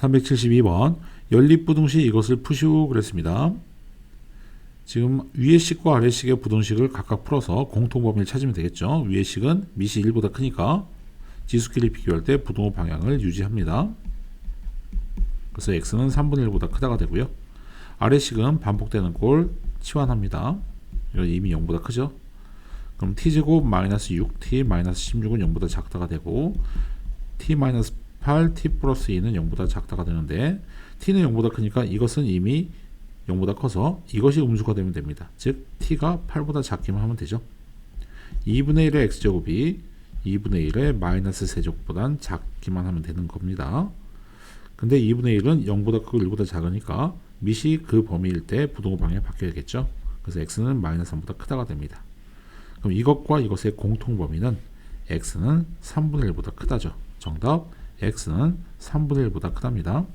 372번 연립부등식 이것을 푸시오 그랬습니다. 지금 위의 식과 아래 식의 부등식을 각각 풀어서 공통 범위를 찾으면 되겠죠. 위의 식은 미시 1보다 크니까 지수끼리 비교할 때 부등호 방향을 유지합니다. 그래서 x는 3분의 1보다 크다가 되고요. 아래 식은 반복되는 꼴 치환합니다. 이거 이미 0보다 크죠. 그럼 t제곱 마이너스 6t 마이너스 16은 0보다 작다가 되고 t 마이너스 8 t 플러스 2는 0보다 작다가 되는데 t는 0보다 크니까 이것은 이미 0보다 커서 이것이 음수가 되면 됩니다. 즉 t가 8보다 작기만 하면 되죠. 2분의 1의 x제곱이 2분의 1의 마이너스 세제곱보단 작기만 하면 되는 겁니다. 근데 2분의 1은 0보다 크고 1보다 작으니까 밑이 그 범위일 때 부동호 방향이 바뀌어야겠죠. 그래서 x는 마이너스 3보다 크다가 됩니다. 그럼 이것과 이것의 공통 범위는 x는 3분의 1보다 크다죠. 정답 x는 3분의 1보다 크답니다.